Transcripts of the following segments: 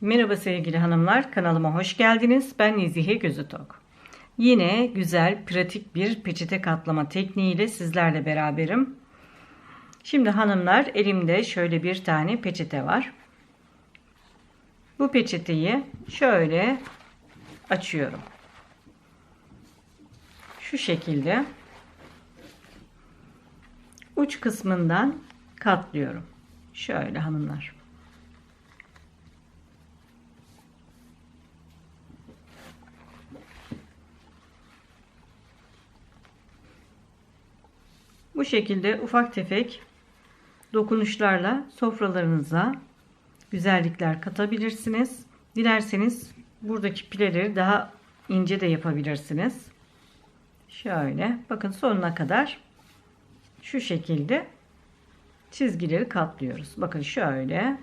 Merhaba sevgili hanımlar, kanalıma hoş geldiniz. Ben Nezihe Gözütok. Yine güzel, pratik bir peçete katlama tekniğiyle sizlerle beraberim. Şimdi hanımlar, elimde şöyle bir tane peçete var. Bu peçeteyi şöyle açıyorum. Şu şekilde uç kısmından katlıyorum. Şöyle hanımlar. Bu şekilde ufak tefek dokunuşlarla sofralarınıza güzellikler katabilirsiniz. Dilerseniz buradaki pileleri daha ince de yapabilirsiniz. Şöyle bakın sonuna kadar şu şekilde çizgileri katlıyoruz. Bakın şöyle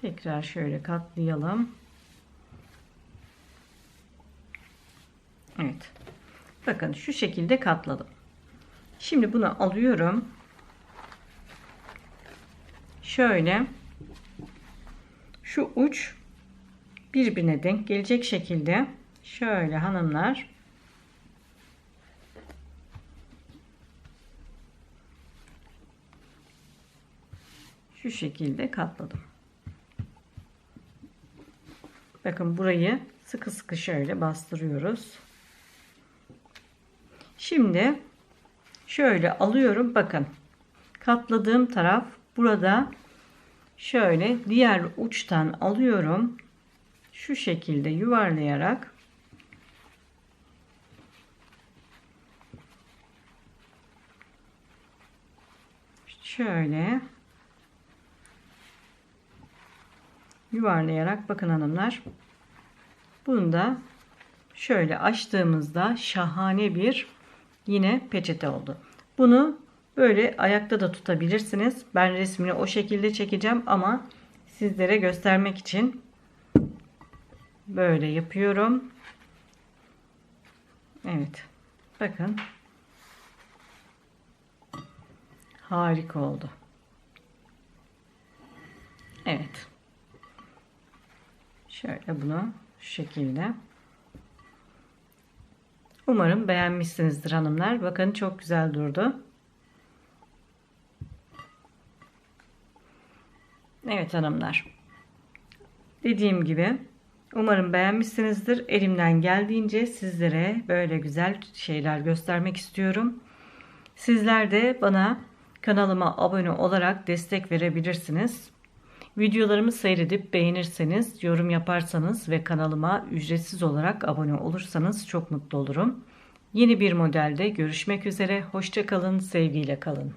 Tekrar şöyle katlayalım. Evet. Bakın şu şekilde katladım. Şimdi bunu alıyorum. Şöyle şu uç birbirine denk gelecek şekilde şöyle hanımlar şu şekilde katladım. Bakın burayı sıkı sıkı şöyle bastırıyoruz. Şimdi şöyle alıyorum. Bakın katladığım taraf burada şöyle diğer uçtan alıyorum. Şu şekilde yuvarlayarak şöyle yuvarlayarak bakın hanımlar bunu da şöyle açtığımızda şahane bir yine peçete oldu. Bunu böyle ayakta da tutabilirsiniz. Ben resmini o şekilde çekeceğim ama sizlere göstermek için böyle yapıyorum. Evet. Bakın. Harika oldu. Evet. Şöyle bunu şu şekilde. Umarım beğenmişsinizdir hanımlar. Bakın çok güzel durdu. Evet hanımlar. Dediğim gibi umarım beğenmişsinizdir. Elimden geldiğince sizlere böyle güzel şeyler göstermek istiyorum. Sizler de bana kanalıma abone olarak destek verebilirsiniz. Videolarımı seyredip beğenirseniz, yorum yaparsanız ve kanalıma ücretsiz olarak abone olursanız çok mutlu olurum. Yeni bir modelde görüşmek üzere. Hoşçakalın, sevgiyle kalın.